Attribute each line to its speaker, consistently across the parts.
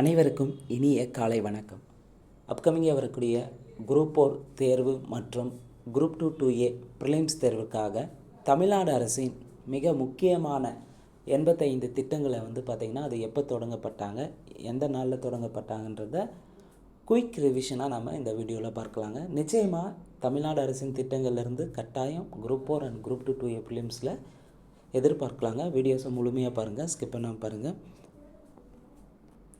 Speaker 1: அனைவருக்கும் இனிய காலை வணக்கம். அப்கமிங்காக வரக்கூடிய குரூப் ஃபோர் தேர்வு மற்றும் group two two A prelims தேர்வுக்காக Tamil Nadu அரசின் மிக முக்கியமான எண்பத்தைந்து திட்டங்களை வந்து பார்த்திங்கன்னா அது எப்போ தொடங்கப்பட்டாங்க எந்த நாளில் தொடங்கப்பட்டாங்கன்றத குயிக் ரிவிஷனாக நம்ம இந்த வீடியோவில் பார்க்கலாங்க. நிச்சயமாக தமிழ்நாடு அரசின் திட்டங்கள்லேருந்து கட்டாயம் group four and group two two A ப்ரிலிம்ஸில் எதிர்பார்க்கலாங்க. வீடியோஸை முழுமையாக பாருங்கள் ஸ்கிப் பண்ணாமல் பாருங்கள்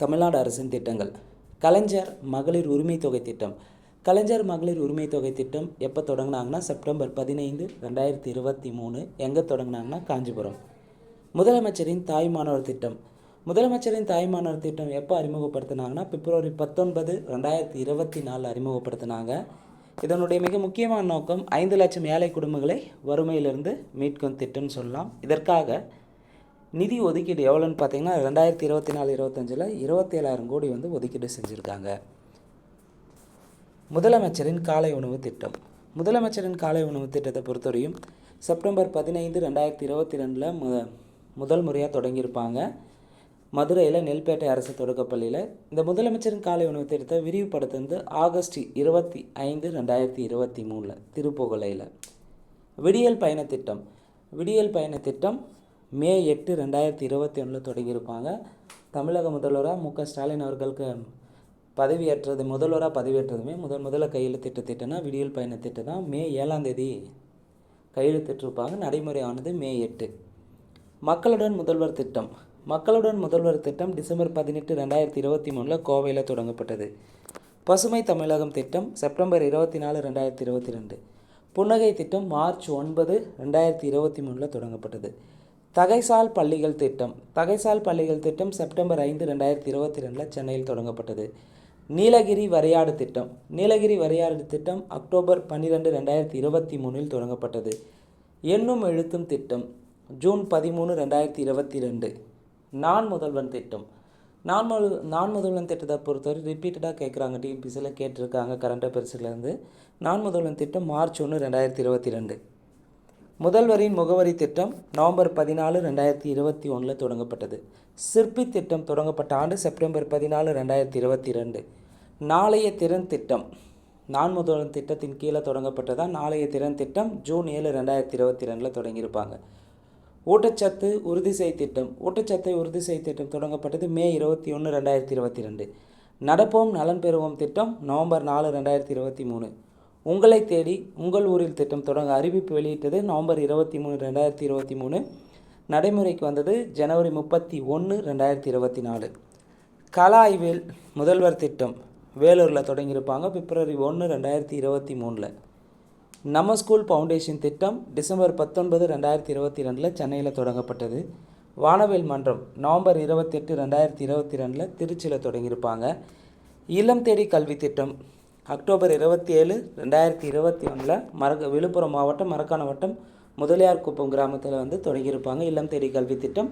Speaker 1: தமிழ்நாடு அரசின் திட்டங்கள். கலைஞர் மகளிர் உரிமை தொகை திட்டம். கலைஞர் மகளிர் உரிமை தொகை திட்டம் எப்போ தொடங்கினாங்கன்னா செப்டம்பர் பதினைந்து ரெண்டாயிரத்தி இருபத்தி மூணு. எங்கே தொடங்கினாங்கன்னா காஞ்சிபுரம். முதலமைச்சரின் தாய்மானவர் திட்டம். முதலமைச்சரின் தாய்மானவர் திட்டம் எப்போ அறிமுகப்படுத்தினாங்கன்னா பிப்ரவரி பத்தொன்பது ரெண்டாயிரத்தி இருபத்தி நாலு அறிமுகப்படுத்தினாங்க. இதனுடைய மிக முக்கியமான நோக்கம் ஐந்து லட்சம் ஏழை குடும்பங்களை வறுமையிலிருந்து மீட்கும் திட்டம்னு சொல்லலாம். இதற்காக நிதி ஒதுக்கீடு எவ்வளோன்னு பார்த்தீங்கன்னா ரெண்டாயிரத்தி இருபத்தி நாலு இருபத்தஞ்சில் இருபத்தேழாயிரம் கோடி வந்து ஒதுக்கீடு செஞ்சுருக்காங்க. முதலமைச்சரின் காலை உணவு திட்டம். முதலமைச்சரின் காலை உணவு திட்டத்தை பொறுத்தவரையும் செப்டம்பர் பதினைந்து ரெண்டாயிரத்தி இருபத்தி ரெண்டில் மு முதல் முறையாக தொடங்கியிருப்பாங்க. மதுரையில் நெல்பேட்டை அரசு தொடக்கப்பள்ளியில். இந்த முதலமைச்சரின் காலை உணவு திட்டத்தை விரிவுபடுத்துறது ஆகஸ்ட் இருபத்தி ஐந்து ரெண்டாயிரத்தி இருபத்தி மூணில் திருப்புகொலையில் விடியல் பயண திட்டம். விடியல் பயண திட்டம் மே எட்டு ரெண்டாயிரத்தி இருபத்தி ஒன்றில் தொடங்கியிருப்பாங்க. தமிழக முதல்வராக மு. க. ஸ்டாலின் அவர்களுக்கு பதவியேற்றது முதல்வராக பதவியேற்றதுமே முதல் முதல்ல கையெழுத்திட்ட திட்டம்னா விடியல் பயண திட்டம் தான் மே ஏழாம் தேதி கையெழுத்திட்டிருப்பாங்க. நடைமுறை ஆனது மே எட்டு. மக்களுடன் முதல்வர் திட்டம். மக்களுடன் முதல்வர் திட்டம் டிசம்பர் பதினெட்டு ரெண்டாயிரத்தி இருபத்தி மூணில் கோவையில் தொடங்கப்பட்டது. பசுமை தமிழகம் திட்டம் செப்டம்பர் இருபத்தி நாலு ரெண்டாயிரத்தி இருபத்தி ரெண்டு. புன்னகை திட்டம் மார்ச் ஒன்பது ரெண்டாயிரத்தி இருபத்தி மூணில் தொடங்கப்பட்டது. தகைசால் பள்ளிகள் திட்டம். தகைசால் பள்ளிகள் திட்டம் செப்டம்பர் ஐந்து ரெண்டாயிரத்தி இருபத்தி ரெண்டில் சென்னையில் தொடங்கப்பட்டது. நீலகிரி வரையாடு திட்டம். நீலகிரி வரையாடு திட்டம் அக்டோபர் பன்னிரெண்டு ரெண்டாயிரத்தி இருபத்தி மூணில் தொடங்கப்பட்டது. எண்ணும் எழுத்தும் திட்டம். ஜூன் பதிமூணு ரெண்டாயிரத்தி இருபத்தி ரெண்டு நான் முதல்வன் திட்டம். நான் முதல் நான் முதல்வன் திட்டத்தை பொறுத்தவரை ரிப்பீட்டடாக கேட்குறாங்க டிஎன்பிசியில் கேட்டிருக்காங்க. கரண்ட் அஃபேர்ஸ்லேருந்து நான் முதல்வன் திட்டம் மார்ச் ஒன்று ரெண்டாயிரத்தி இருபத்தி ரெண்டு முதல்வரின் முகவரி திட்டம் நவம்பர் பதினாலு ரெண்டாயிரத்தி இருபத்தி ஒன்றில் தொடங்கப்பட்டது. சிற்பி திட்டம் தொடங்கப்பட்ட ஆண்டு செப்டம்பர் பதினாலு ரெண்டாயிரத்தி இருபத்தி ரெண்டு நாளைய திறன் திட்டம் நான்முதலன் திட்டத்தின் கீழே தொடங்கப்பட்டதான் நாளைய திறன் திட்டம் ஜூன் ஏழு ரெண்டாயிரத்தி இருபத்தி ரெண்டில் தொடங்கியிருப்பாங்க. ஊட்டச்சத்து உறுதி செய் திட்டம் ஊட்டச்சத்தை உறுதி செய் திட்டம் தொடங்கப்பட்டது மே இருபத்தி ஒன்று ரெண்டாயிரத்தி இருபத்தி ரெண்டு நடப்போம் நலன் பெறுவோம் திட்டம் நவம்பர் நாலு ரெண்டாயிரத்தி இருபத்தி மூணு. உங்களை தேடி உங்கள் ஊரில் திட்டம் தொடங்க அறிவிப்பு வெளியிட்டது நவம்பர் இருபத்தி மூணு ரெண்டாயிரத்தி இருபத்தி மூணு. நடைமுறைக்கு வந்தது ஜனவரி முப்பத்தி ஒன்று ரெண்டாயிரத்தி இருபத்தி நாலு. கலா ஆய்வில் முதல்வர் திட்டம். வேலூரில் தொடங்கியிருப்பாங்க. பிப்ரவரி ஒன்று ரெண்டாயிரத்தி இருபத்தி மூணில். நம்ம ஸ்கூல் ஃபவுண்டேஷன் திட்டம் டிசம்பர் பத்தொன்பது ரெண்டாயிரத்தி இருபத்தி ரெண்டில் சென்னையில் தொடங்கப்பட்டது. வானவேல் மன்றம் நவம்பர் இருபத்தெட்டு ரெண்டாயிரத்தி இருபத்தி ரெண்டில் திருச்சியில் தொடங்கியிருப்பாங்க. இல்லம் தேடி கல்வி திட்டம். அக்டோபர் இருபத்தி ஏழு ரெண்டாயிரத்தி இருபத்தி ஒன்றில் மரக விழுப்புரம் மாவட்டம் மரக்கான வட்டம் முதலியார் குப்பம் கிராமத்தில் வந்து தொடங்கியிருப்பாங்க. இல்லம் தேடி கல்வி திட்டம்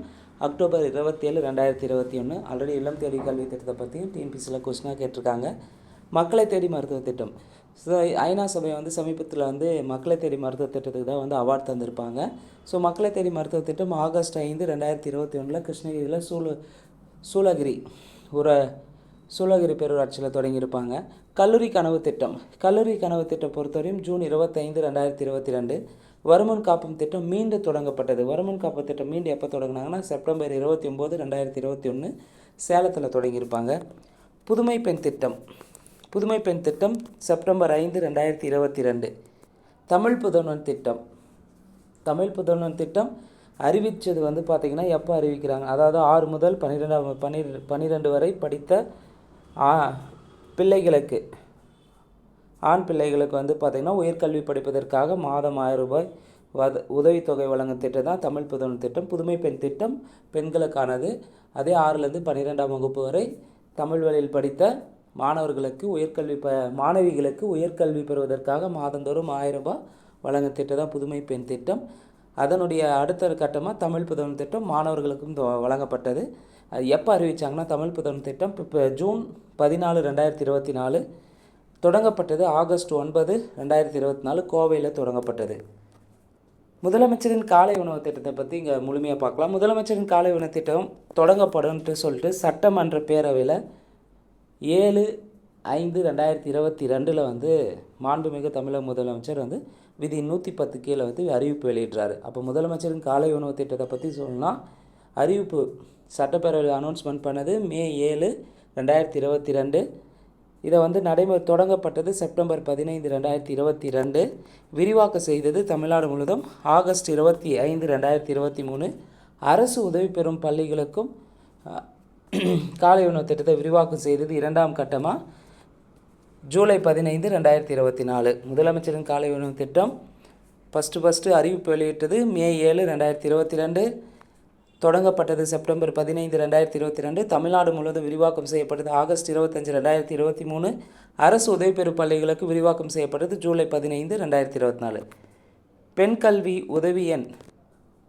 Speaker 1: அக்டோபர் இருபத்தி ஏழு ரெண்டாயிரத்தி இருபத்தி ஒன்று. ஆல்ரெடி இல்லம் தேடி கல்வி திட்டத்தை பற்றியும் டிஎன்பிசியில் கொஸ்டினாக கேட்டிருக்காங்க. மக்களை தேடி மருத்துவ திட்டம். ஸோ ஐநா சபை வந்து சமீபத்தில் வந்து மக்களை தேடி மருத்துவ திட்டத்துக்கு தான் வந்து அவார்ட் தந்திருப்பாங்க. ஸோ மக்களை தேடி மருத்துவ திட்டம் ஆகஸ்ட் ஐந்து ரெண்டாயிரத்தி இருபத்தி ஒன்றில் கிருஷ்ணகிரியில் சூழ சூளகிரி ஒரு சூளகிரி பேரூராட்சியில் தொடங்கியிருப்பாங்க. கல்லூரி கனவு திட்டம். கல்லூரி கனவு திட்டம் பொறுத்தவரையும் ஜூன் இருபத்தைந்து ரெண்டாயிரத்தி இருபத்தி ரெண்டு வருமன் காப்பும் திட்டம் மீண்டும் தொடங்கப்பட்டது. வருமன் காப்பு திட்டம் மீண்டும் எப்போ தொடங்கினாங்கன்னா செப்டம்பர் இருபத்தி ஒம்பது ரெண்டாயிரத்தி இருபத்தி ஒன்று சேலத்தில் தொடங்கியிருப்பாங்க. புதுமை பெண் திட்டம். புதுமை பெண் திட்டம் செப்டம்பர் ஐந்து ரெண்டாயிரத்தி இருபத்தி ரெண்டு தமிழ் புதல்வன் திட்டம். தமிழ் புதல்வன் திட்டம் அறிவித்தது வந்து பார்த்திங்கன்னா எப்போ அறிவிக்கிறாங்க? அதாவது ஆறு முதல் பன்னிரெண்டாம் பன்னிரெண்டு பன்னிரெண்டு வரை படித்த பிள்ளைகளுக்கு. ஆண் பிள்ளைகளுக்கு வந்து பார்த்திங்கன்னா உயர்கல்வி படிப்பதற்காக மாதம் ஆயிரம் ரூபாய் வத உதவித்தொகை வழங்கும் திட்டம் தான் தமிழ் புதன் திட்டம். புதுமை பெண் திட்டம் பெண்களுக்கானது. அதே ஆறுலேருந்து பன்னிரெண்டாம் வகுப்பு வரை தமிழ் வழியில் படித்த மாணவர்களுக்கு உயர்கல்வி ப மாணவிகளுக்கு உயர்கல்வி பெறுவதற்காக மாதந்தோறும் ஆயிரம் ரூபாய் வழங்கும் திட்டம் தான் புதுமை பெண் திட்டம். அதனுடைய அடுத்த கட்டமாக தமிழ் புதன் திட்டம் மாணவர்களுக்கும் தொ- வழங்கப்பட்டது. அது எப்போ அறிவித்தாங்கன்னா தமிழ் புதன் திட்டம் இப்போ ஜூன் பதினாலு ரெண்டாயிரத்தி இருபத்தி நாலு தொடங்கப்பட்டது ஆகஸ்ட் ஒன்பது ரெண்டாயிரத்தி இருபத்தி நாலு கோவையில் தொடங்கப்பட்டது. முதலமைச்சரின் காலை உணவு திட்டத்தை பற்றி இங்கே முழுமையாக பார்க்கலாம். முதலமைச்சரின் காலை உணவு திட்டம் தொடங்கப்படும்ட்டு சொல்லிட்டு சட்டமன்ற பேரவையில் ஏழு ஐந்து ரெண்டாயிரத்தி இருபத்தி ரெண்டில் வந்து மாண்புமிகு தமிழக முதலமைச்சர் வந்து விதி நூற்றி பத்து கீழே வந்து அறிவிப்பு வெளியிடுறாரு. அப்போ முதலமைச்சரின் காலை உணவு திட்டத்தை பற்றி சொல்லலாம் அறிவிப்பு சட்டப்பேரவையில் அனௌன்ஸ்மெண்ட் பண்ணது மே ஏழு ரெண்டாயிரத்தி இருபத்தி ரெண்டு. இதை வந்து நடைமுறை தொடங்கப்பட்டது செப்டம்பர் பதினைந்து ரெண்டாயிரத்தி இருபத்தி ரெண்டு. விரிவாக்கம் செய்தது தமிழ்நாடு முழுவதும் ஆகஸ்ட் இருபத்தி ஐந்து ரெண்டாயிரத்தி இருபத்தி மூணு. அரசு உதவி பெறும் பள்ளிகளுக்கும் காலை உணவு திட்டத்தை விரிவாக்கம் செய்தது இரண்டாம் கட்டமாக ஜூலை பதினைந்து ரெண்டாயிரத்தி இருபத்தி நாலு. முதலமைச்சரின் காலை உணவு திட்டம் ஃபஸ்ட்டு ஃபஸ்ட்டு அறிவிப்பு வெளியிட்டது. மே ஏழு ரெண்டாயிரத்தி இருபத்தி ரெண்டு தொடங்கப்பட்டது செப்டம்பர் பதினைந்து ரெண்டாயிரத்தி இருபத்தி ரெண்டு தமிழ்நாடு முழுவதும் விரிவாக்கம் செய்யப்பட்டது. ஆகஸ்ட் இருபத்தஞ்சு ரெண்டாயிரத்தி இருபத்தி மூணு. அரசு உதவி பெறும் பள்ளிகளுக்கு விரிவாக்கம் செய்யப்பட்டது ஜூலை பதினைந்து ரெண்டாயிரத்தி இருபத்தி நாலு. பெண் கல்வி உதவி எண்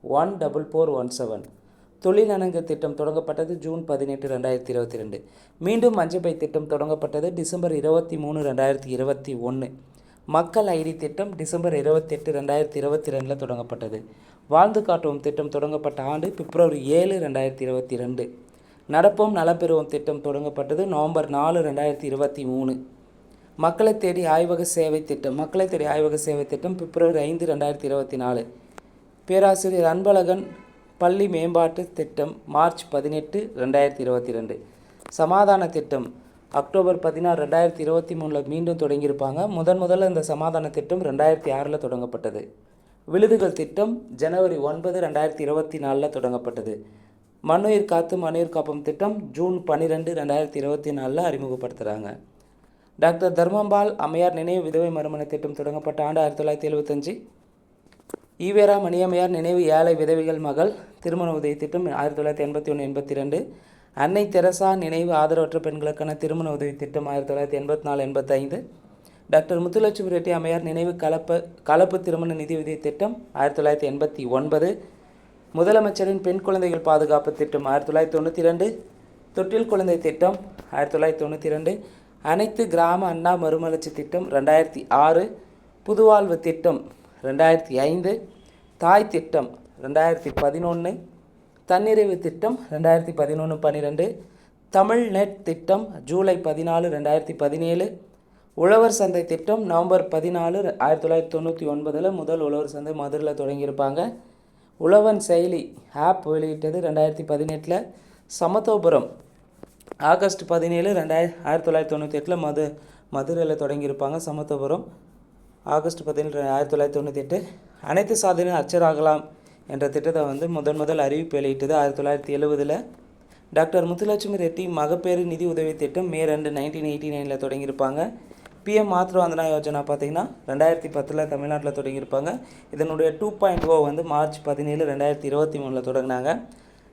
Speaker 1: one double four one seven. தொழிலனங்க திட்டம் தொடங்கப்பட்டது ஜூன் பதினெட்டு ரெண்டாயிரத்தி இருபத்தி ரெண்டு. மீண்டும் மஞ்சப்பை திட்டம் தொடங்கப்பட்டது டிசம்பர் இருபத்தி மூணு ரெண்டாயிரத்தி இருபத்தி ஒன்று. மக்கள் ஐடி திட்டம் டிசம்பர் இருபத்தெட்டு ரெண்டாயிரத்தி இருபத்தி ரெண்டில் தொடங்கப்பட்டது. வாழ்ந்து காட்டுவோம் திட்டம் தொடங்கப்பட்ட ஆண்டு பிப்ரவரி ஏழு ரெண்டாயிரத்தி இருபத்தி ரெண்டு. நடப்போம் நலப்பெறுவோம் திட்டம் தொடங்கப்பட்டது நவம்பர் நாலு ரெண்டாயிரத்தி இருபத்தி மூணு. மக்களை தேடி ஆய்வக சேவை திட்டம் மக்களை தேடி ஆய்வக சேவை திட்டம் பிப்ரவரி ஐந்து ரெண்டாயிரத்தி இருபத்தி நாலு. பேராசிரியர் அன்பழகன் பள்ளி மேம்பாட்டு திட்டம் மார்ச் பதினெட்டு ரெண்டாயிரத்தி இருபத்தி ரெண்டு சமாதான திட்டம். அக்டோபர் பதினாறு ரெண்டாயிரத்தி இருபத்தி மூணில் மீண்டும் தொடங்கியிருப்பாங்க. முதன் முதல்ல இந்த சமாதான திட்டம் ரெண்டாயிரத்தி ஆறில் தொடங்கப்பட்டது. விழுதுகள் திட்டம் ஜனவரி ஒன்பது ரெண்டாயிரத்தி இருபத்தி நாலில் தொடங்கப்பட்டது. மண்ணுயிர் காத்து மண்ணுயிர் காப்பம் திட்டம் ஜூன் பன்னிரெண்டு ரெண்டாயிரத்தி இருபத்தி நாலில் அறிமுகப்படுத்துகிறாங்க டாக்டர் தர்மம்பால் அம்மையார் நினைவு விதவை மறுமண திட்டம் தொடங்கப்பட்ட ஆண்டு ஆயிரத்தி தொள்ளாயிரத்தி எழுபத்தஞ்சு ஈவேரா மணியம்மையார் நினைவு ஏழை விதவைகள் மகள் திருமண உதவி திட்டம் ஆயிரத்தி தொள்ளாயிரத்தி எண்பத்தி ஒன்று எண்பத்தி ரெண்டு அன்னை தெரசா நினைவு ஆதரவற்ற பெண்களுக்கான திருமண உதவி திட்டம் ஆயிரத்தி தொள்ளாயிரத்தி எண்பத்தி நாலு எண்பத்தைந்து டாக்டர் முத்துலட்சுமி ரெட்டி அம்மையார் நினைவு கலப்பு கலப்பு திருமண நிதி உதவி திட்டம் ஆயிரத்தி தொள்ளாயிரத்தி எண்பத்தி ஒன்பது. முதலமைச்சரின் பெண் குழந்தைகள் பாதுகாப்பு திட்டம் ஆயிரத்தி தொள்ளாயிரத்தி தொண்ணூற்றி ரெண்டு தொட்டில் குழந்தை திட்டம் ஆயிரத்தி தொள்ளாயிரத்தி தொண்ணூற்றி ரெண்டு அனைத்து கிராம அண்ணா மறுமலர்ச்சி திட்டம் ரெண்டாயிரத்தி ஆறு. புதுவாழ்வு திட்டம் ரெண்டாயிரத்தி ஐந்து. தாய் திட்டம் ரெண்டாயிரத்தி பதினொன்று தன்னிறைவு திட்டம் ரெண்டாயிரத்தி பதினொன்று பன்னிரெண்டு தமிழ் நெட் திட்டம் ஜூலை பதினாலு ரெண்டாயிரத்தி பதினேழு உழவர் சந்தை திட்டம் நவம்பர் பதினாலு ஆயிரத்தி தொள்ளாயிரத்தி தொண்ணூற்றி ஒன்பதில் முதல் உழவர் சந்தை மதுரையில் தொடங்கியிருப்பாங்க. உழவன் செயலி ஆப் வெளியிட்டது ரெண்டாயிரத்தி பதினெட்டில். சமத்துவபுரம் ஆகஸ்ட் பதினேழு ரெண்டாயிர ஆயிரத்தி தொள்ளாயிரத்தி தொண்ணூற்றி எட்டில் மது மதுரையில் தொடங்கியிருப்பாங்க சமத்துவபுரம் ஆகஸ்ட் பதினேழு ஆயிரத்தி தொள்ளாயிரத்தி தொண்ணூற்றி எட்டு. அனைத்து சாதனையும் அச்சராகலாம் என்ற திட்டத்தை வந்து முதன் முதல் அறிவிப்பு வெளியிட்டது ஆயிரத்தி தொள்ளாயிரத்தி எழுவதில். டாக்டர் முத்துலட்சுமி ரெட்டி மகப்பேறு நிதி உதவி திட்டம் மே ரெண்டு நைன்டீன் எயிட்டி நைனில் தொடங்கியிருப்பாங்க. பிஎம் மாத்ரு வந்தனா யோஜனா பார்த்தீங்கன்னா ரெண்டாயிரத்தி பத்தில் தமிழ்நாட்டில் தொடங்கியிருப்பாங்க. இதனுடைய டூ பாயிண்ட் ஓ வந்து மார்ச் பதினேழு ரெண்டாயிரத்தி இருபத்தி மூணில் தொடங்கினாங்க.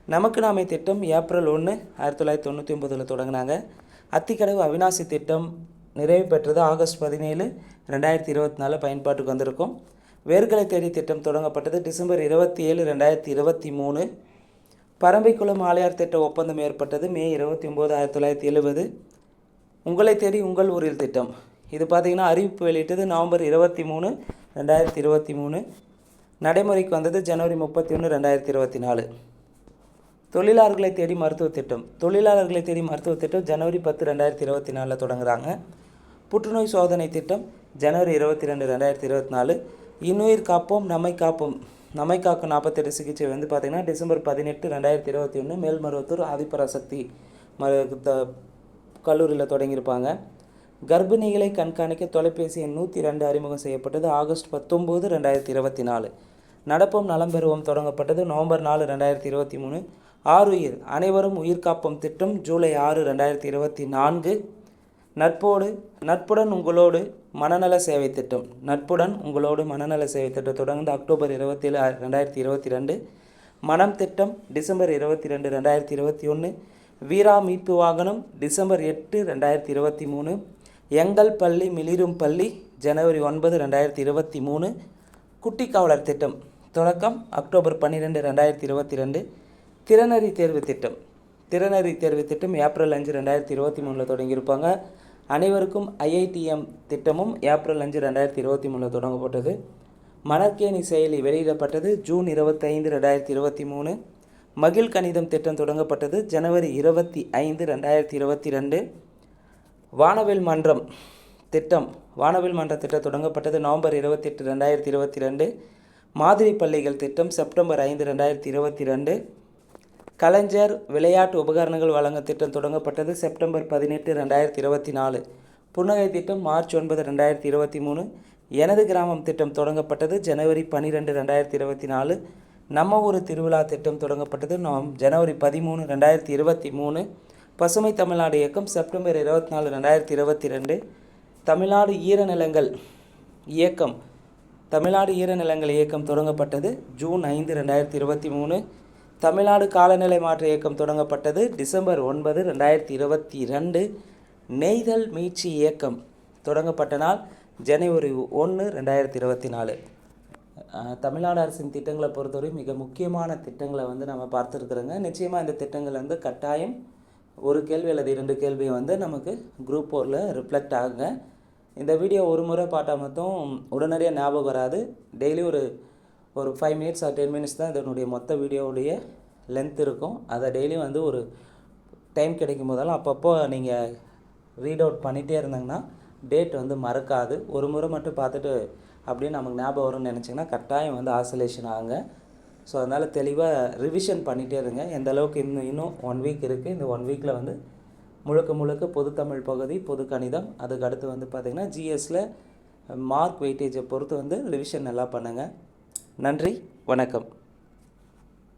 Speaker 1: நமக்கு நாமை திட்டம் ஏப்ரல் ஒன்று ஆயிரத்தி தொள்ளாயிரத்தி தொண்ணூற்றி ஒம்பதில் தொடங்கினாங்க. அத்திக்கடவு அவினாசி திட்டம் நிறைவு பெற்றது ஆகஸ்ட் பதினேழு ரெண்டாயிரத்தி இருபத்தி நாலு பயன்பாட்டுக்கு வந்திருக்கும். வேர்களை தேடி திட்டம் தொடங்கப்பட்டது டிசம்பர் இருபத்தி ஏழு ரெண்டாயிரத்தி இருபத்தி மூணு. பரம்பிக்குளம் ஆலையார் திட்ட ஒப்பந்தம் ஏற்பட்டது மே இருபத்தி ஒம்பது ஆயிரத்தி தொள்ளாயிரத்தி எழுபது. உங்களை தேடி உங்கள் ஊரில் திட்டம். இது பார்த்திங்கன்னா அறிவிப்பு வெளியிட்டது நவம்பர் இருபத்தி மூணு ரெண்டாயிரத்தி இருபத்தி மூணு. நடைமுறைக்கு வந்தது ஜனவரி முப்பத்தி ஒன்று ரெண்டாயிரத்தி இருபத்தி நாலு. தொழிலாளர்களை தேடி மருத்துவ திட்டம். தொழிலாளர்களை தேடி மருத்துவ திட்டம் ஜனவரி பத்து ரெண்டாயிரத்தி இருபத்தி நாலில் தொடங்குகிறாங்க புற்றுநோய் சோதனை திட்டம் ஜனவரி இருபத்தி ரெண்டு ரெண்டாயிரத்தி இருபத்தி நாலு. இன்னுயிர் காப்போம் நம்மை காப்போம். நம்மை காக்கும் நாற்பத்தெட்டு சிகிச்சை வந்து பார்த்திங்கன்னா டிசம்பர் பதினெட்டு ரெண்டாயிரத்தி இருபத்தி ஒன்று மேல்மருவத்தூர் ஆதிபராசக்தி ம கல்லூரியில் தொடங்கியிருப்பாங்க. கர்ப்பிணிகளை கண்காணிக்க தொலைபேசி எண் நூற்றி ரெண்டு அறிமுகம் செய்யப்பட்டது ஆகஸ்ட் பத்தொம்போது ரெண்டாயிரத்தி இருபத்தி நாலு. நடப்போம் நலம் பெறுவோம் தொடங்கப்பட்டது நவம்பர் நாலு ரெண்டாயிரத்தி இருபத்தி மூணு. ஆறுயிர் அனைவரும் உயிர்காப்போம் திட்டம் ஜூலை ஆறு ரெண்டாயிரத்தி இருபத்தி நான்கு. நட்போடு நட்புடன் உங்களோடு மனநல சேவை திட்டம். நட்புடன் உங்களோடு மனநல சேவை திட்டம் தொடர்ந்து அக்டோபர் இருபத்தி ஏழு ரெண்டாயிரத்தி இருபத்தி ரெண்டு மனம் திட்டம் டிசம்பர் இருபத்தி ரெண்டு ரெண்டாயிரத்தி இருபத்தி ஒன்று வீரா மீட்பு வாகனம் டிசம்பர் எட்டு ரெண்டாயிரத்தி இருபத்தி மூணு எங்கள் பள்ளி மிளிரும் பள்ளி ஜனவரி ஒன்பது ரெண்டாயிரத்தி இருபத்தி மூணு குட்டி காவலர் திட்டம். தொடக்கம் அக்டோபர் பன்னிரெண்டு ரெண்டாயிரத்தி இருபத்தி ரெண்டு திறனறி தேர்வு திட்டம். திறனறி தேர்வு திட்டம் ஏப்ரல் அஞ்சு ரெண்டாயிரத்தி இருபத்தி மூணில் தொடங்கியிருப்பாங்க. அனைவருக்கும் ஐஐடிஎம் திட்டமும் ஏப்ரல் அஞ்சு ரெண்டாயிரத்தி இருபத்தி மூணில் தொடங்கப்பட்டது. மணற்கேணி செயலி வெளியிடப்பட்டது ஜூன் இருபத்தைந்து ரெண்டாயிரத்தி இருபத்தி மூணு. மகிழ் கணிதம் திட்டம் தொடங்கப்பட்டது ஜனவரி இருபத்தி ஐந்து ரெண்டாயிரத்தி இருபத்தி ரெண்டு. வானவில் மன்றம் திட்டம். வானவில் மன்ற திட்டம் தொடங்கப்பட்டது நவம்பர் இருபத்தெட்டு ரெண்டாயிரத்தி இருபத்தி ரெண்டு. மாதிரி பள்ளிகள் திட்டம் செப்டம்பர் ஐந்து ரெண்டாயிரத்தி இருபத்தி ரெண்டு. கலைஞர் விளையாட்டு உபகரணங்கள் வழங்க திட்டம் தொடங்கப்பட்டது செப்டம்பர் பதினெட்டு ரெண்டாயிரத்தி இருபத்தி நாலு. புன்னகை திட்டம் மார்ச் ஒன்பது ரெண்டாயிரத்தி இருபத்தி மூணு. எனது கிராமம் திட்டம் தொடங்கப்பட்டது ஜனவரி பன்னிரெண்டு ரெண்டாயிரத்தி இருபத்தி நாலு. நம்ம ஊர் திருவிழா திட்டம் தொடங்கப்பட்டது நவம் ஜனவரி பதிமூணு ரெண்டாயிரத்தி இருபத்தி மூணு. பசுமை தமிழ்நாடு இயக்கம் செப்டம்பர் இருபத்தி நாலு ரெண்டாயிரத்தி இருபத்தி ரெண்டு. தமிழ்நாடு ஈரநிலங்கள் இயக்கம் தமிழ்நாடு ஈரநிலங்கள் இயக்கம் தொடங்கப்பட்டது ஜூன் ஐந்து ரெண்டாயிரத்தி இருபத்தி மூணு. தமிழ்நாடு காலநிலை மாற்ற இயக்கம் தொடங்கப்பட்டது டிசம்பர் ஒன்பது ரெண்டாயிரத்தி இருபத்தி ரெண்டு நெய்தல் மீட்சி இயக்கம் தொடங்கப்பட்ட நாள் ஜனவரி ஒன்று ரெண்டாயிரத்தி இருபத்தி நாலு. தமிழ்நாடு அரசின் திட்டங்களை பொறுத்தவரை மிக முக்கியமான திட்டங்களை வந்து நம்ம பார்த்துருக்குறோங்க. நிச்சயமாக இந்த திட்டங்கள் வந்து கட்டாயம் ஒரு கேள்வி அல்லது இரண்டு கேள்வி வந்து நமக்கு குரூப் ஃபோரில் ரிஃப்ளெக்ட் ஆகுங்க. இந்த வீடியோ ஒரு முறை பார்த்தா மட்டும் உடனடியாக ஞாபகம் வராது. டெய்லி ஒரு ஒரு five minutes or ten minutes தான் இதனுடைய மொத்த வீடியோவுடைய லென்த் இருக்கும். அதை டெய்லியும் வந்து ஒரு டைம் கிடைக்கும் போதெல்லாம் அப்பப்போ நீங்கள் ரீட் அவுட் பண்ணிகிட்டே இருந்தாங்கன்னா டேட் வந்து மறக்காது. ஒரு முறை மட்டும் பார்த்துட்டு அப்படியே நமக்கு ஞாபகம் வரும்னு நினச்சிங்கன்னா கட்டாயம் வந்து ஆசோலேஷன் ஆகுங்க. ஸோ அதனால் தெளிவாக ரிவிஷன் பண்ணிகிட்டே இருங்க. எந்த அளவுக்கு இன்னும் இன்னும் ஒன் வீக் இருக்குது இந்த ஒன் வீக்கில் வந்து முழுக்க முழுக்க பொதுத்தமிழ் பகுதி பொது கணிதம். அதுக்கு அடுத்து வந்து பார்த்திங்கன்னா ஜிஎஸில் மார்க் வெயிட்டேஜை பொறுத்து வந்து ரிவிஷன் நல்லா பண்ணுங்கள் நன்றி வணக்கம்.